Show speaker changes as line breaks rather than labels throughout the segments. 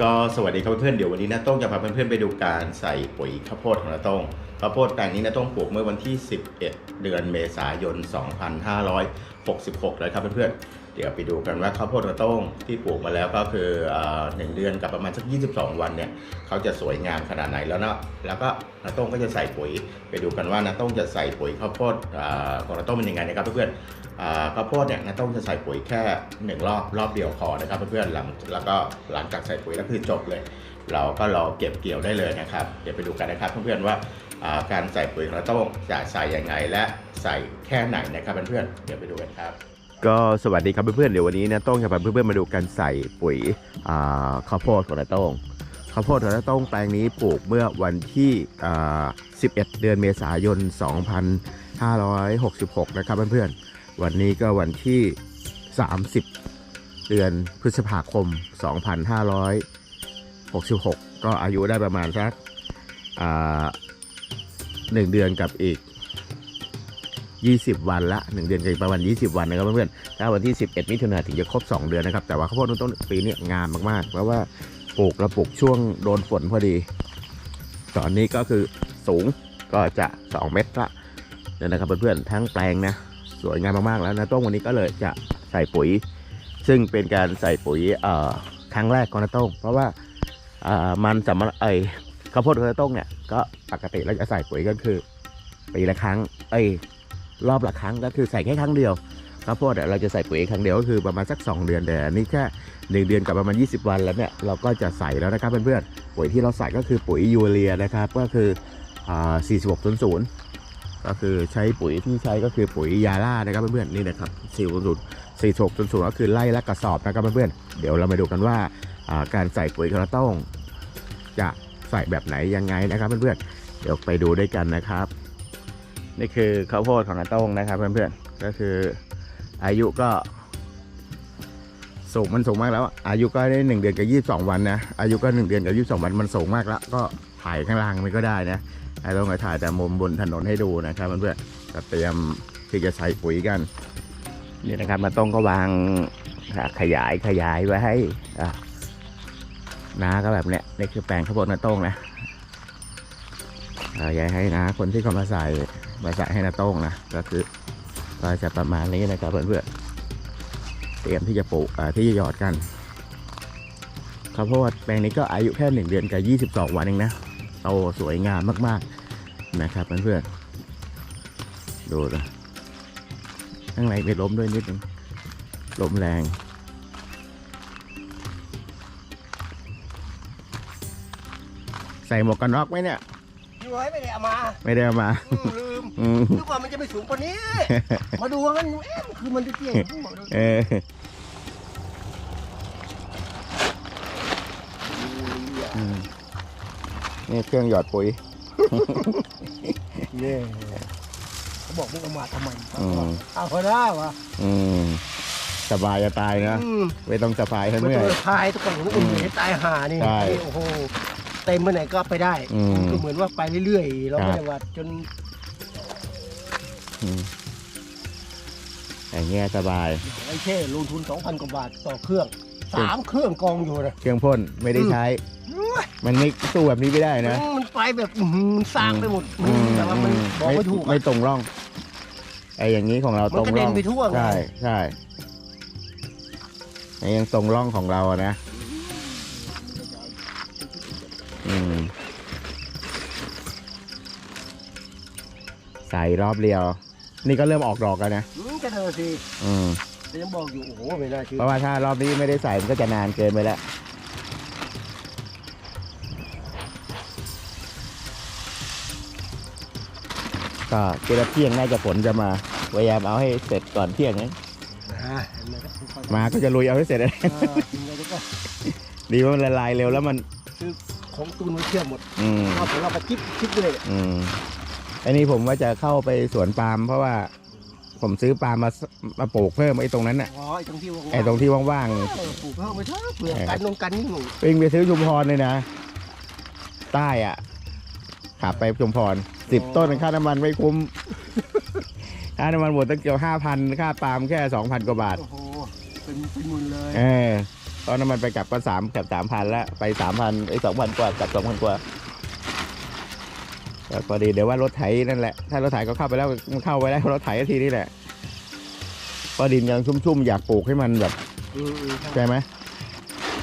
ก็สวัสดีครับเพื่อนๆเดี๋ยววันนี้นาโต้งจะพาเพื่อนๆไปดูการใส่ปุ๋ยข้าวโพดของนาโต้ง ข้าวโพดแปลงนี้นาโต้องปลูกเมื่อวันที่ 11 เดือนเมษายน 2566เลยครับเพื่อนๆ เดี๋ยวไปดูกันว่าข้าวโพดนาโต้งที่ปลูกมาแล้วก็คือหนึ่งเดือนกับประมาณสัก 22 วันเนี่ยเขาจะสวยงามขนาดไหนแล้วเนาะแล้วก็นาโต้งก็จะใส่ปุ๋ย ไปดูกันว่านาต้งจะใส่ปุ๋ยข้าวโพดของนาต้งเป็นยังไงนะครับเพื่อนๆอ่าข้าวโพดเนี่ยนาต้องจะใส่ปุ๋ยแค่หนึ่งรอบรอบเดียวพอนะครับเพื่อนๆหลังแล้วก็หลังจากใส่ปุ๋ยแล้วคือจบเลย เราก็รอเก็บเกี่ยวได้เลยนะครับ เดี๋ยวไปดูกันนะครับเพื่อนๆว่า การใส่ปุ๋ยของนาต้องจะใส่ยังไงและใส่แค่ไหนนะครับเพื่อนๆเดี๋ยวไปดูกันครับ ก็สวัสดีครับเพื่อนๆเดี๋ยววันนี้นะต้องจะพาเพื่อนๆมาดูการใส่ปุ๋ยข้าวโพดของนาต้องข้าวโพดของนาต้องแปลงนี้ปลูกเมื่อวันที่ 11 เดือนเมษายน 2566 นะครับเพื่อนๆวันนี้ก็วันที่ 30 เดือนพฤษภาคม 2566 ก็อายุได้ประมาณสัก หนึ่งเดือนกับอีก20วันละ1เดือนกับอีกประมาณ20วันนะครับเพื่อนๆถ้าวันที่11มิถุนายนถึงจะครบ2เดือนนะครับแต่ว่าข้าวโพดต้นปีนี้งามมากๆ เพราะว่าปลูกแล้วปลูกช่วงโดนฝนพอดี ตอนนี้ก็คือสูงก็จะ2เมตรละเนี่ยนะครับเพื่อนๆทั้งแปลงนะสวยงามมากๆแล้วนะต้งวันนี้ก็เลยจะใส่ปุ๋ย ซึ่งเป็นการใส่ปุ๋ยครั้งแรกของนาต้งเพราะว่ามันสำหรับไอ ข้าวโพดของนาต้งเนี่ยก็ปกติเราจะใส่ปุ๋ยก็คือปีละครั้ง เอ้ยรอบละครั้งก็คือใส่แค่ครั้งเดียวข้าวโพดเนี่ยเราจะใส่ปุ๋ยครั้งเดียวก็คือประมาณสัก 2 เดือนแต่อันนี่แค่หนึ่งเดือนกับประมาณ 20 วันแล้วเนี่ยเราก็จะใส่แล้วนะครับเพื่อนๆปุ๋ยที่เราใส่ก็คือปุ๋ยยูเรียนะครับก็คืออ่า4600ก็คือใช้ปุ๋ยที่ใช้ก็คือปุ๋ยยาล่านะครับเพื่อนๆนี่นะครับสี่ศูนย์สี่หกศูนย์ศูนย์ก็คือไล่และกระสอบนะครับเพื่อนๆเดี๋ยวเรามาดูกันว่าอ่าการใส่ปุ๋ยกระต้องจะ ใส่แบบไหนยังไงนะครับเพื่อนๆเดี๋ยวไปดูด้วยกันนะครับ นี่คือข้าวโพดของกระต้งนะครับเพื่อนๆก็คืออายุก็สูงมันสูงมากแล้ว อายุก็ได้หนึ่งเดือนกับยี่สิบสองวันนะอายุก็หนึ่งเดือนกับยี่สิบสองวันมันสูงมากแล้ว ก็ถ่ายข้างล่างมันก็ได้นะไอ้ต้องมาถ่ายแต่มุมบนถนนให้ดูนะครับเพื่อนๆก็เตรียมที่จะใส่ปุ๋ยกันนี่นะครับมาต้องก็วางขยายขยายไว้ให้อะนาก็แบบเนี้ย นี่คือแปลงข้าวโพดนาโต้งนะอ่ายให้นาคนที่เขามาใส่มาใส่ให้นาโต้งนะ ก็คือก็จะประมาณนี้นะครับเพื่อนๆ เตรียมที่จะปลูกที่จะหยอดกันข้าวโพดแปลงนี้ก็อายุแค่หนึ่งเดือนกับยี่สิบสองวันเองนะ โตสวยงามมากๆนะครับเพื่อนๆ ดูนะข้างในไปล้มด้วยนิดนึงลมแรง ใส่หมวกกันน็อกไหมเนี่ย
พี่ไว้ไม่ได้เอามา
ไม่ได้เอามา
อืมลืม
อืม
นึกว่ามันจะไปสูงกว่านี้ มาดูว่ามันเอ๊ะมันคือมันจะเตี้ยผมบอกเลย
เอออืมนี่เครื่องหยอดปุ๋ย
เนี่ยเขาบอกมึงเอามาทำไม
อืม
เอาพอได้วะ
อืมสบายจะตายนะ
อืม
ไม่ต้องสบายให้
มัน
เมื่อ
ตัวยพายตัวก่อนผมอุ่นให้ตายห่านี่
ใช่
โอ้โห เต็มไปไหนก็ไปได้
อืม
ก็เหมือนว่าไปเรื่อยๆเรา
ครั
ไม่
บ
ได้ว่าจน
อืมอย่างเงี้ยสบาย
ไอ้เช่ลงทุน 2,000 กว่าบาทต่อเครื่องสามเครื่องกองอยู่นะ
เครื่องพ่นไม่ได้ใช้ มันไม่สู้แบบนี้ไม่ได้นะ
มันไปแบบอื้อหือมันสร้างไปหมดมันแต่ว่ามันบอกไม่ถูกอะ
ไม่ตรงร่องไอ้อย่างนี้ของเรา
มัน
ตรง
กระเด็
ร่
น
อง
ไปทั่วไง
ใช่ใช่ไอ้ยังตรงร่องของเราอะนะ ใส่รอบเดียว นี่ก็เริ่มออกดอกแล้วนะ
อืมก็เธอสิ
อืม
แต่ยังบอกอยู่โอ้โหไม่น่าเชื่อ
เพราะว่าถ้ารอบนี้ไม่ได้ใส่มันก็จะนานเกินไปแล้ว ก็เจอเที่ยงน่าจะฝนจะมา พยายามเอาให้เสร็จก่อนเที่ยงนะ
อ่าเห็นไหมครับทุกคน
มาก็จะลุยเอาให้เสร็จนะ
อ่ากินแล้วก็
ดีว่ามันละลายเร็วแล้วมัน
ของตูนไว้เชื่อมหมด
อืม
เอาของเราไปจิ๊บจิ๊บเลย
อืม อันนี้ผมว่าจะเข้าไปสวนปาล์มเพราะว่าผมซื้อปาล์มมาสมาปลูกเพิ่มไอ้ตรงนั้นน่ะ
อ๋อไอ้ตรงที่ว่างๆ
ไอ้ตรงที่ว่าง
เออปลูกเพิ่มไปเถอะเผื่อกันนงกันนี่หนู
ๆวิ่งไปซื้อชุมพรเลยนะ ใต้อะขับไปชุมพรสิบต้นค่าน้ำมันไม่คุ้ม ค่าน้ำมันหมดตั้งเกี่ยวห้าพันค่าปาล์มแค่สองพันกว่าบาท
โอ้โหเป็นเป็นหมุนเลย
เออตอนน้ำมันไปกลับก็สามกับสามพันแล้วไปสามพันไอ้สองพันกว่ากลับสองพันกว่าแต่ พอดีเดี๋ยวว่ารถไถนั่นแหละ ถ้ารถไถก็เข้าไปแล้วมันเข้าไปแล้วรถไถทีนี้แหละพอดินยังชุ่มๆ อยากปลูกให้มันแบบ
อืมอืมใช่
ใช่ไหม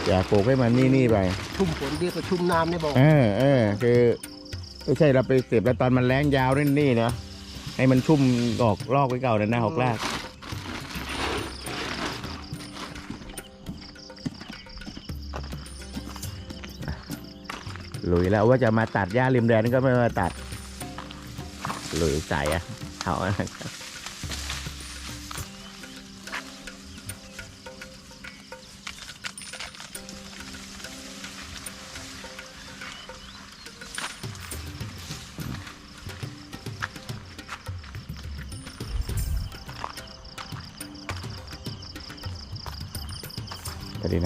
อยากปลูกให้มันนี่นี่ๆไป
ชุ่มฝนเดียวก็ชุ่มน้ำได้บอก
เออเออคือไม่ใช่เราไปเสียบแล้วตอนมันแรงยาวนี่นี่เนาะให้มันชุ่มออกลอกไว้เก่านั่นนะออกลาก ลุยแล้วว่าจะมาตัดหญ้าริมแดนก็ไม่มาตัดลุยใส่อะเอาอะ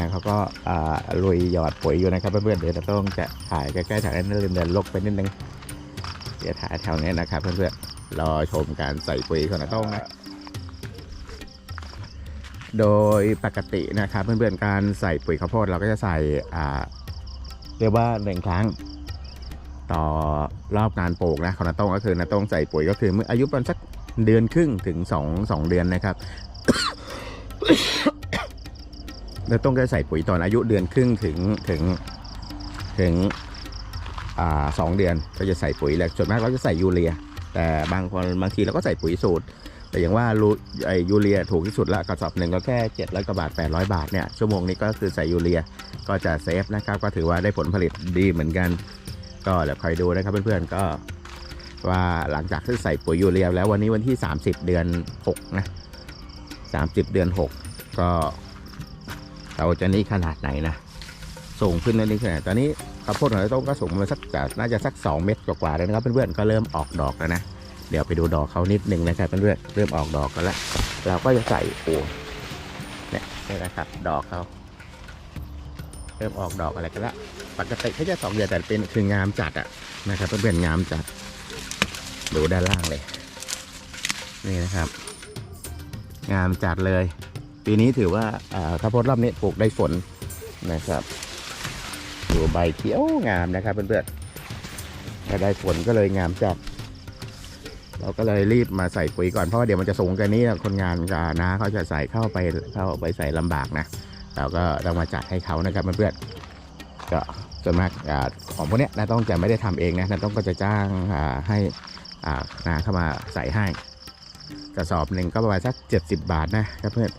ดีนะเขาก็ลุยหยอดปุ๋ยอยู่นะครับเพื่อนๆเดี๋ยวเราต้องจะถ่ายใกล้ๆแถวนั้นริมแดนลกไปนิดนึงเดี๋ยวถ่ายแถวนี้นะครับเพื่อนๆรอชมการใส่ปุ๋ยของนาต้องนะโดยปกตินะครับเพื่อนๆการใส่ปุ๋ยข้าวโพดเราก็จะใส่เรียกว่าหนึ่งครั้งต่อรอบการปลูกนะของนาต้องก็คือนาต้องใส่ปุ๋ยก็คือเมื่ออายุประมาณสักเดือนครึ่งถึงสองสองเดือนนะครับ นาต้องจะใส่ปุ๋ยตอนอายุเดือนครึ่งถึงถึงถึงอ่าสองเดือนก็จะใส่ปุ๋ยแล้วส่วนมากเราจะใส่ยูเรีย แต่บางคนบางทีเราก็ใส่ปุ๋ยสูตร แต่อย่างว่ารูไอยูเรียถูกที่สุดละกระสอบหนึ่งก็แค่700กว่าบาท800บาทเนี่ยชั่วโมงนี้ก็คือใส่ยูเรียก็จะเซฟนะครับก็ถือว่าได้ผลผลิตดีเหมือนกัน ก็เดี๋ยวคอยดูนะครับเพื่อนๆก็ ว่าหลังจากที่ใส่ปุ๋ยยูเรียแล้ววันนี้วันที่ 30 เดือน6นะ30 เดือน 6 ก็ เราจะนี่ขนาดไหนนะสูงขึ้นนั่นนี่ขนาดตอนนี้ข้าวโพดของเราต้องก็สูงมาสักน่าจะสัก 2 เมตรกว่าๆเลยนะครับเพื่อนๆก็เริ่มออกดอกแล้วนะเดี๋ยวไปดูดอกเขานิดนึงนะครับเพื่อนๆเริ่มออกดอกกันแล้วเราก็จะใส่โอ้เนี่ยนี่นะครับ ดอกเขาเริ่มออกดอกอะไรกันละปกติเขาจะสองเดือนแต่เป็นคืองามจัดอะนะครับเพื่อนๆงามจัดดูด้านล่างเลย นี่นะครับ งามจัดเลย ปีนี้ถือว่าข้าวโพดรอบนี้ปลูกได้ฝนนะครับดูใบเขียวงามนะครับเพื่อนๆถ้าได้ฝนก็เลยงามจัดเราก็เลยรีบมาใส่ปุ๋ยก่อนเพราะว่าเดี๋ยวมันจะสูงกันนี้คนงานกับน้าเขาจะใส่เข้าไปเข้าไปใส่ลำบากนะเราก็ต้องมาจัดให้เขานะครับเพื่อนๆก็ส่วนมากของพวกนี้นาต้องจะไม่ได้ทำเองนะนาต้องก็จะจ้างาให้อ่านาเข้ามาใส่ให้กระสอบหนึ่งก็ประมาณสัก 70 บาทนะครับเพื่อน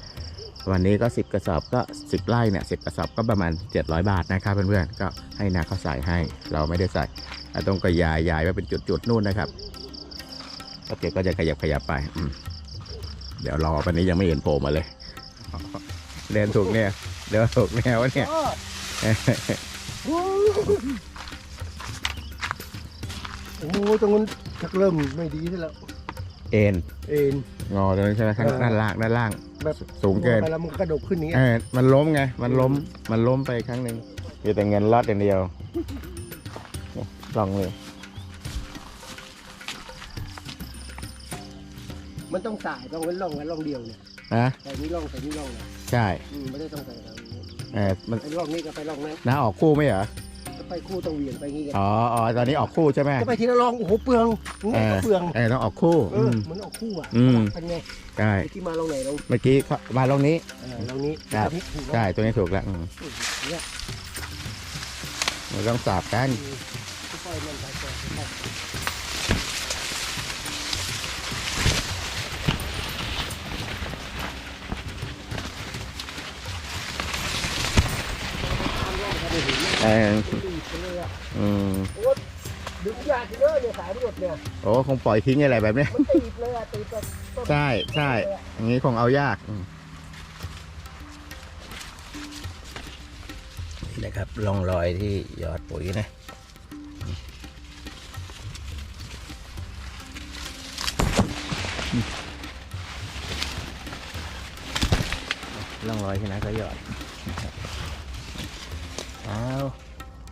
วันนี้ก็ 10 กระสอบก็ 10ไร่เนี่ยสิกระสอบก็ประมาณ 700 บาทนะครับเพื่อนๆก็ให้นาเขาใส่ให้เราไม่ได้ใส่ต้องก็ยายยายไว้เป็นจุดๆนู่นนะครับโอเคก็จะขยับขยับไปอืเดี๋ยวรอวันนี้ยังไม่เห็นโผล่มาเลยเดินถูกเนี่ยเดินถูกแนวเนี่ย
โอ้โหตรงนู้นชักเริ่มไม่ดีแล้ว
เอ็น
เอ็น
งอตรงนี้ใช่ไหมข้าง
เออ
ด้านล่างด้านล่าง
แบบ
สูงเกิน
ไปแล้วมันก็กระดกขึ้นอย่างเงี้ย
เออมันล้มไง มันล้ม มันล้มไปครั้งหนึ่งมีแต่เงินรอดอย่างเดียวลองเลย
มันต้องสายต้องเว้นร่องไว้ร่องเดียวเนี่ย
นะ
ใส่นี่ร่องใส่นี่ร่องนะ
ใช่
อืมไม่ได้ต้องใส่ทางนี้
เออมัน
ไอ้ร่องนี้ก็ไปร่องนั้น
น้าออกคู่ไหมเหรอ
ก็ ไปคู่ต้องเหวียนไปงี้กัน
อ๋ออ๋อตอนนี้ออกคู่ใช่ไหม
ก็ไปทีละร่องโอ้โหเปลืองงี้ก็เปลือง
เออต้องออกคู่
เอ
อื
อ
ม
เหมันออกคู่อะ
อืม
เป็นไง
ใช่
ที่มาร่องไหนร่อง
เมื่อกี้เขามาตรงนี้
เออร่องนี้
ครับ
อันนี้ถูกแล้ว
ใช่ตัวนี้ถูกแล้วอืม
เนี่ย
เราต้องสาบกัน
ค่อยๆมันไปก่อนค่อยๆทำร่องทำให้เห็นเนี่ย
เออ
ตีบไปเลย อะ
อืม
โอ้ดึงยากเยอะเนี่ยสายรวดเนี่ย
โอ้คงปล่อยทิ้งอะไรแบบเนี้ย
มันตีบเลยอะตีบแบบต้น
ใช่ใช่อย่างนี้คงเอายากอืมนี่นะครับร่องรอยที่หยอดปุ๋ยนะร่องรอยที่นะก็หยอดนะครับเอา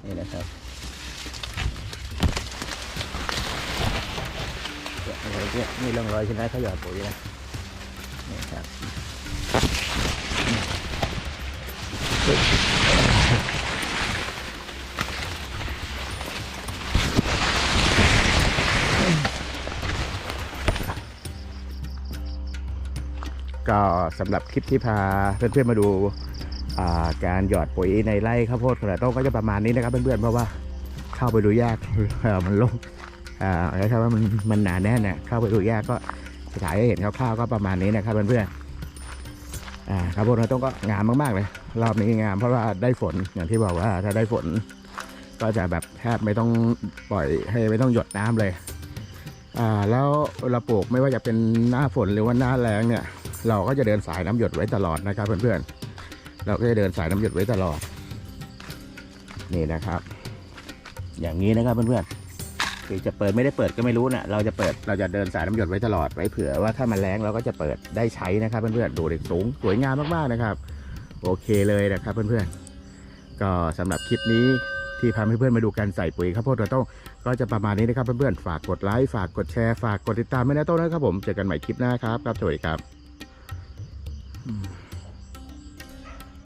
นี่นะครับ เนี่ยนี่ร่องรอยที่นะเขาหยอดปุ๋ยนะนี่ครับก็สำหรับคลิปที่พาเพื่อนๆมาดูการหยอดปุ๋ยในไร่ข้าวโพดขนาดโต้ก็จะประมาณนี้นะครับเพื่อนๆเพราะว่าเข้าไปดูยากเออมันลง อ่าใช้คำว่ามันมันหนาแน่นเนี่ยเข้าไปดูยากก็จะถ่ายให้เห็นคร่าวๆก็ประมาณนี้นะครับเพื่อนๆอ่าข้าวโพดขนาต้องก็งามมากๆเลยรอบนี้งามเพราะว่าได้ฝนอย่างที่บอกว่าถ้าได้ฝน ก็จะแบบแทบไม่ต้องปล่อยให้ไม่ต้องหยดน้ำเลยอ่าแล้วเราปลูกไม่ว่าจะเป็นหน้าฝนหรือว่าหน้าแล้งเนี่ย เราก็จะเดินสายน้ำหยดไว้ตลอดนะครับเพื่อนๆเราก็จะเดินสายน้ำหยดไว้ตลอด นี่นะครับ อย่างนี้นะครับเพื่อน คือจะเปิดไม่ได้เปิดก็ไม่รู้นะเราจะเปิดเราจะเดินสายน้ำหยดไว้ตลอดไว้เผื่อว่าถ้ามันแรงเราก็จะเปิดได้ใช้นะครับเพื่อนๆดูเด็กสูงสวยงามมากๆนะครับ โอเคเลยนะครับเพื่อนๆก็สำหรับคลิปนี้ที่พาเพื่อนๆมาดูการใส่ปุ๋ยข้าวโพดกระต้งก็จะประมาณนี้นะครับเพื่อนๆฝากกดไลค์ฝากกดแชร์ฝากกดติดตามไม่นะโต้นนะครับผมเจอกันใหม่คลิปหน้าครับครับสวัสดีครับ